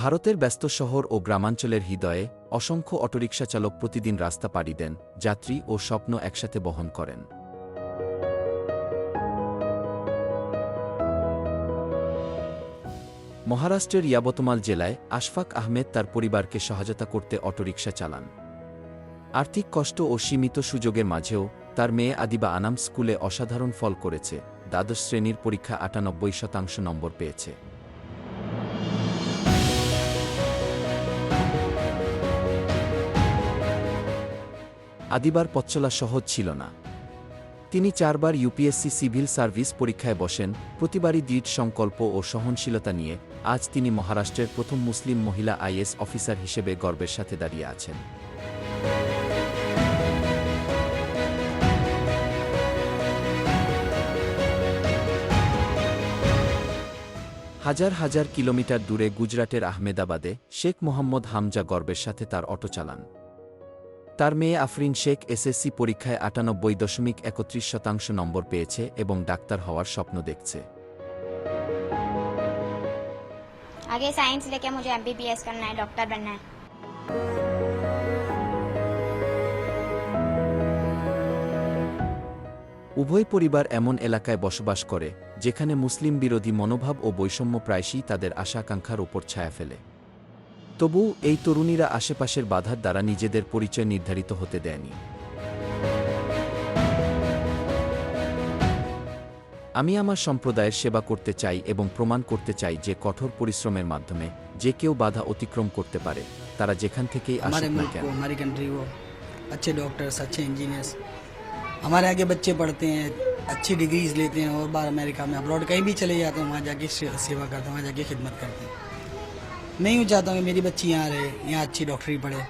ভারতের ব্যস্ত শহর ও গ্রামাঞ্চলের হৃদয়ে অসংখ্য অটোরিকশা চালক প্রতিদিন রাস্তা পাড়ি দেন, যাত্রী ও স্বপ্ন একসাথে বহন করেন। মহারাষ্ট্রের ইয়াবতমাল জেলায় আশফাক আহমেদ তার পরিবারকে সহায়তা করতে অটোরিকশা চালান। আর্থিক কষ্ট ও সীমিত সুযোগের মাঝেও তার মেয়ে আদিবা আনাম স্কুলে অসাধারণ ফল করেছে, দ্বাদশ শ্রেণির পরীক্ষা আটানব্বই শতাংশ নম্বর পেয়েছে। আদিবার পথচলা সহজ ছিল না। তিনি চারবার ইউপিএসসি সিভিল সার্ভিস পরীক্ষায় বসেন, প্রতিবারই দৃঢ় সংকল্প ও সহনশীলতা নিয়ে আজ তিনি মহারাষ্ট্রের প্রথম মুসলিম মহিলা আইএস অফিসার হিসেবে গর্বের সাথে দাঁড়িয়ে আছেন। হাজার হাজার কিলোমিটার দূরে গুজরাটের আহমেদাবাদে শেখ মোহাম্মদ হামজা গর্বের সাথে তার অটো চালান। তার মেয়ে আফরিন শেখ এসএসসি পরীক্ষায় আটানব্বই দশমিক একত্রিশ শতাংশ নম্বর পেয়েছে এবং ডাক্তার হওয়ার স্বপ্ন দেখছে आगे साइंस लेके मुझे एमबीबीएस करना है डॉक्टर बनना है উভয় পরিবার এমন এলাকায় বসবাস করে যেখানে মুসলিম বিরোধী মনোভাব ও বৈষম্য প্রায়শই তাদের আশা আকাঙ্ক্ষার ওপর ছায়া ফেলে তবু এই তরুণীরা আশেপাশের বাধার দ্বারা নিজেদের পরিচয় নির্ধারিত হতে দেয়নি আমি আমার সম্প্রদায়ের সেবা করতে চাই এবং প্রমাণ করতে চাই যে কঠোর পরিশ্রমের মাধ্যমে যে কেউ বাধা অতিক্রম করতে পারে তারা যেখান থেকেই हमारे আসুক না मुल्क কেন को हमारी कंट्री को अच्छे डॉक्टर्स अच्छे इंजीनियर्स हमारे आगे बच्चे पढ़ते हैं अच्छी डिग्रीज लेते हैं और बार अमेरिका में अब्रॉड कहीं भी चले जाते हैं वहाँ जाके से- सेवा करते हैं वहाँ जाके खिदमत करते हैं मैं यूँ चाहता हूँ कि मेरी बच्ची यहाँ रहे यहाँ अच्छी डॉक्टरी पढ़े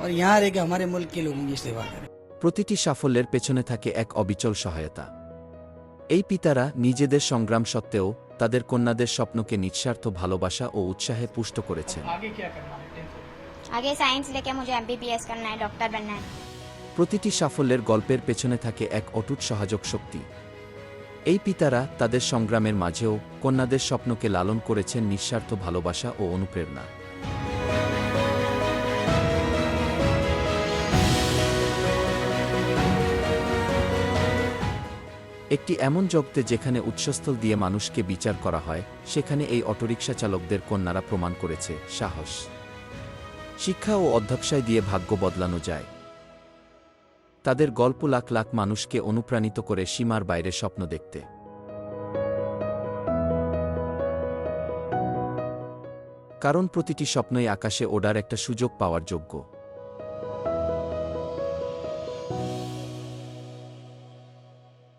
और यहाँ रह के हमारे मुल्क के लोगों की सेवा करे প্রতিটি সাফল্যের পেছনে থাকে এক অবিচল সহায়তা এই পিতারা নিজেদের সংগ্রাম সত্ত্বেও তাদের কন্যাদের স্বপ্নকে নিঃস্বার্থ ভালোবাসা ও উৎসাহে পুষ্ট করেছেন आगे साइंस लेके मुझे एमबीबीएस करना है डॉक्टर बनना है প্রতিটি সাফল্যের গল্পের পেছনে থাকে এক অটুট সহায়ক শক্তি এই পিতারা তাদের সংগ্রামের মাঝেও কন্যাদের স্বপ্নকে লালন করেছেন নিঃস্বার্থ ভালোবাসা ও অনুপ্রেরণা। একটি এমন জগতে যেখানে উৎসস্থল দিয়ে মানুষকে বিচার করা হয়, সেখানে এই অটোরিকশা চালকদের কন্যারা প্রমাণ করেছে সাহস। শিক্ষা ও অধ্যবসায় দিয়ে ভাগ্য বদলানো যায়। তাদের গল্প লাখ লাখ মানুষকে অনুপ্রাণিত করে সীমার বাইরে স্বপ্ন দেখতে। কারণ প্রতিটি স্বপ্নই আকাশে ওড়ার একটা সুযোগ পাওয়ার যোগ্য।